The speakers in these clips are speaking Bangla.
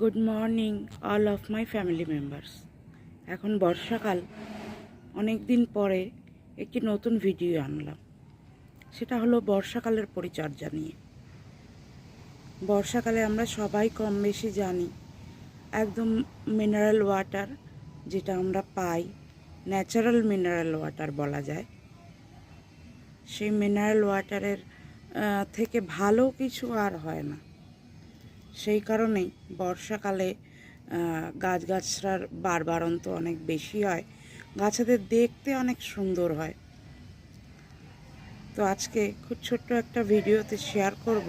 Good morning all of my family members এখন বর্ষাকাল, অনেক দিন পরে একটি নতুন ভিডিও আনলাম। সেটা হলো বর্ষাকালের পরিচর্যা নিয়ে। বর্ষাকালে আমরা সবাই কম বেশি জানি, একদম মিনারেল ওয়াটার যেটা আমরা পাই ন্যাচারাল মিনারেল ওয়াটার বলা যায়। সেই মিনারেল ওয়াটারের থেকে ভালো কিছু আর হয় না। সেই কারণেই বর্ষাকালে গাছগাছরার বারবারন্ত অনেক বেশি হয়। গাছেদের দেখতে অনেক সুন্দর হয়। তো আজকে খুব ছোট্ট একটা ভিডিওতে শেয়ার করব,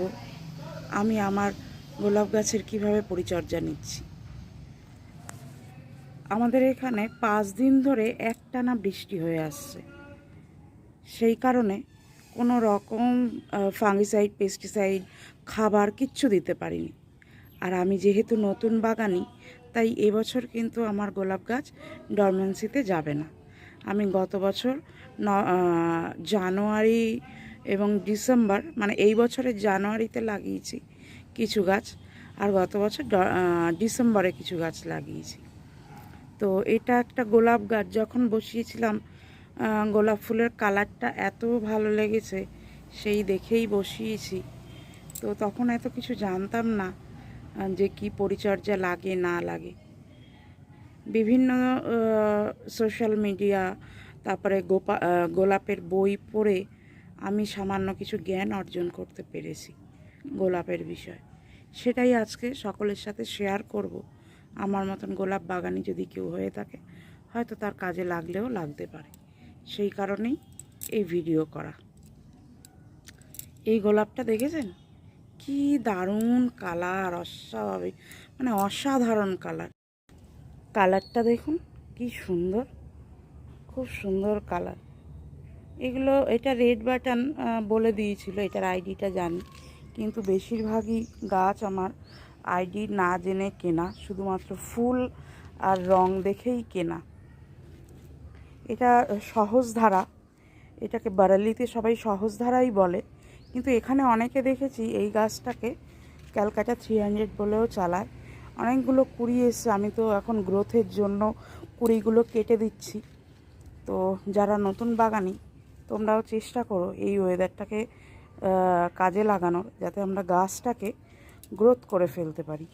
আমি আমার গোলাপ গাছের কীভাবে পরিচর্যা নিচ্ছি। আমাদের এখানে পাঁচ দিন ধরে একটানা বৃষ্টি হয়ে আসছে। সেই কারণে কোনো রকম ফাঙ্গিসাইড পেস্টিসাইড খাবার কিচ্ছু দিতে পারিনি। আর আমি যেহেতু নতুন বাগানি, তাই এবছর কিন্তু আমার গোলাপ গাছ ডরমেন্সিতে যাবে না। আমি গত বছর ন জানুয়ারি এবং ডিসেম্বর মানে এই বছরের জানুয়ারিতে লাগিয়েছি কিছু গাছ, আর গত বছর ডিসেম্বরে কিছু গাছ লাগিয়েছি। তো এটা একটা গোলাপ গাছ, যখন বসিয়েছিলাম গোলাপ ফুলের কালারটা এত ভালো লেগেছে, সেই দেখেই বসিয়েছি। তো তখন এত কিছু জানতাম না। যে কি পরিচর্যা লাগে, না লাগে। বিভিন্ন সোশ্যাল মিডিয়া তারপরে গোপা গোলাপের বই পড়ে আমি সামান্য কিছু জ্ঞান অর্জন করতে পেরেছি গোলাপের বিষয়। সেটাই আজকে সকলের সাথে শেয়ার করব। আমার মতন গোলাপ বাগানি যদি কেউ হয়ে থাকে, হয়তো তার কাজে লাগলেও লাগতে পারে। সেই কারণেই এই ভিডিও করা। এই গোলাপটা দেখেছেন? কি দারুণ কালার, অস্বাভাবিক মানে অসাধারণ কালার। কালারটা দেখুন, কি সুন্দর, খুব সুন্দর কালার। এগুলো, এটা রেড বাটন বলে দিয়েছিল, এটার আইডিটা জানি, কিন্তু বেশিরভাগই গাছ আমার আইডি না জেনে কেনা, শুধুমাত্র ফুল আর রং দেখেই কেনা। এটা সহজ ধারা এটাকে বারালিতে সবাই সহজ ধারাই বলে। কিন্তু এখানে অনেকে দেখেছি এই গাছটাকে ক্যালকাটা থ্রি হান্ড্রেড বলেও চালায়। অনেকগুলো কুড়ি এসছে, আমি তো এখন গ্রোথের জন্য কুড়িগুলো কেটে দিচ্ছি। তো যারা নতুন বাগানি, তোমরাও চেষ্টা করো এই ওয়েদারটাকে কাজে লাগানোর, যাতে আমরা গাছটাকে গ্রোথ করে ফেলতে পারি।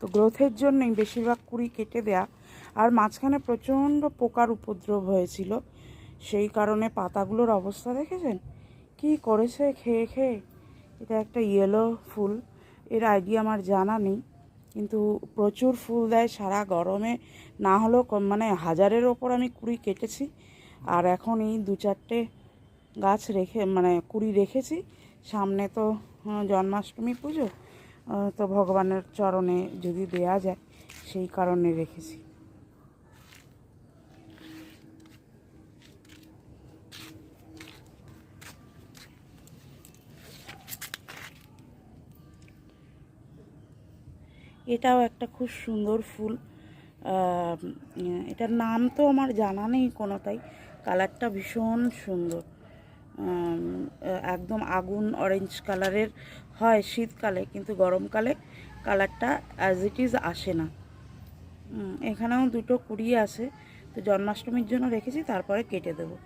তো গ্রোথের জন্যই বেশিরভাগ কুড়ি কেটে দেয়া, আর মাঝখানে প্রচণ্ড পোকার উপদ্রব হয়েছিল। সেই কারণে পাতাগুলোর অবস্থা দেখেছেন? কি করেছে খেয়ে খেয়ে? এটা একটা ইয়েলো ফুল। এর আইডিয়া আমার জানা নেই। কিন্তু প্রচুর ফুল দেয় সারা গরমে। না হলেও মানে হাজারের ওপর আমি কুড়ি কেটেছি। আর এখন এই দু চারটে গাছ রেখে মানে কুড়ি রেখেছি। সামনে তো জন্মাষ্টমী পুজো। তো ভগবানের চরণে যদি দেয়া যায়, সেই কারণে রেখেছি। এটাও একটা খুব সুন্দর ফুল। এটার নাম তো আমার জানা নেই কোনোটাই। কালারটা ভীষণ সুন্দর। একদম আগুন অরেঞ্জ কালারের হয় শীতকালে, কিন্তু গরমকালে কালারটা অ্যাজ ইট ইজ আসে না। এখানেও দুটো কুড়ি আছে, তো জন্মাষ্টমীর জন্য রেখেছি, তারপরে কেটে দেবো।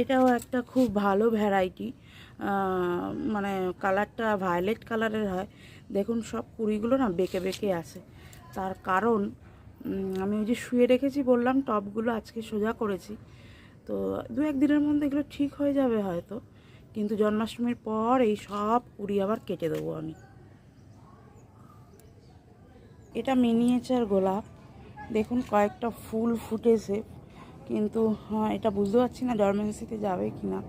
এটাও একটা খুব ভালো ভ্যারাইটি মানে কালারটা ভায়োলেট কালারের হয়। দেখুন সব কুড়িগুলো না বেঁকে বেঁকে আছে। তার কারণ আমি ওই যে শুয়ে রেখেছি বললাম টবগুলো আজকে সোজা করেছি। তো দু একদিনের মধ্যে এগুলো ঠিক হয়ে যাবে হয়তো। কিন্তু জন্মাষ্টমীর পর এই সব কুড়ি আবার কেটে দেবো আমি। এটা মিনিয়েচার গোলাপ। দেখুন কয়েকটা ফুল ফুটেছে। কিন্তু হ্যাঁ, এটা বুঝতে পারছি না ডরমেন্সিতে যাবে কি না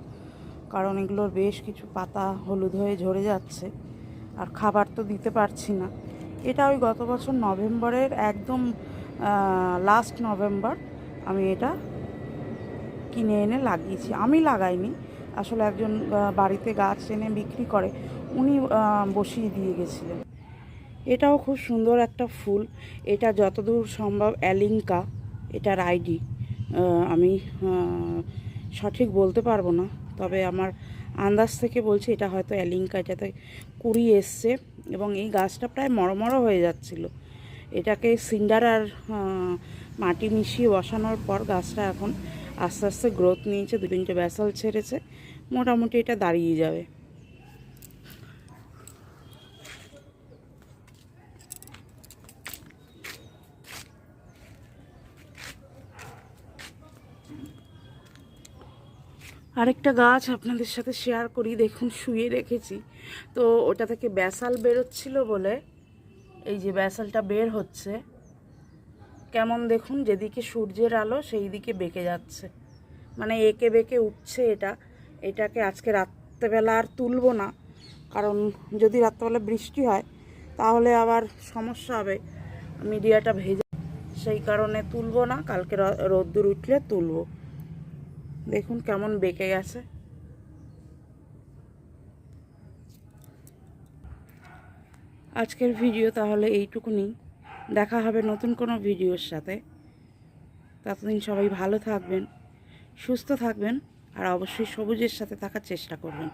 কারণ এগুলোর বেশ কিছু পাতা হলুদ হয়ে ঝরে যাচ্ছে, আর খাবার তো দিতে পারছি না। এটা ওই গত বছর নভেম্বরের একদম লাস্ট নভেম্বর আমি এটা কিনে এনে লাগিয়েছি। আমি লাগাইনি, আসলে একজন বাড়িতে গাছ এনে বিক্রি করে, উনি বসিয়ে দিয়ে গেছিলেন। এটাও খুব সুন্দর একটা ফুল। এটা যতদূর সম্ভব অ্যালিঙ্কা, এটার আইডি আমি সঠিক বলতে পারব না। তবে আমার আন্দাজ থেকে বলছি এটা হয়তো অ্যালিঙ্কা এটাতে কুড়ি এসছে এবং এই গাছটা প্রায় মরমরো হয়ে যাচ্ছিল। এটাকে সিন্ডার আর মাটি মিশিয়ে বসানোর পর গাছটা এখন আস্তে আস্তে গ্রোথ নিয়েছে, দু তিনটে ব্যাসাল ছেড়েছে। মোটামুটি এটা দাঁড়িয়ে যাবে। আরেকটা গাছ আপনাদের সাথে শেয়ার করি, দেখুন, শুয়ে রেখেছি। তো ওটা থেকে ব্যাসাল বেরোচ্ছিল বলে, এই যে ব্যাসালটা বের হচ্ছে। কেমন দেখুন, যেদিকে সূর্যের আলো সেই দিকে বেঁকে যাচ্ছে। মানে এঁকে বেঁকে উঠছে এটা। এটাকে আজকে রাত্রেবেলা আর তুলবো না, কারণ যদি রাত্রেবেলা বৃষ্টি হয়, তাহলে আবার সমস্যা হবে। মিডিয়াটা ভেজে, সেই কারণে তুলবো না, কালকে রোদ্দুর উঠলে তুলবো। দেখুন কেমন বেঁকে গেছে। আজকের ভিডিও তাহলে এইটুকুনি। দেখা হবে নতুন কোনো ভিডিওর সাথে। ততদিন সবাই ভালো থাকবেন, সুস্থ থাকবেন, আর অবশ্যই সবুজের সাথে থাকার চেষ্টা করবেন।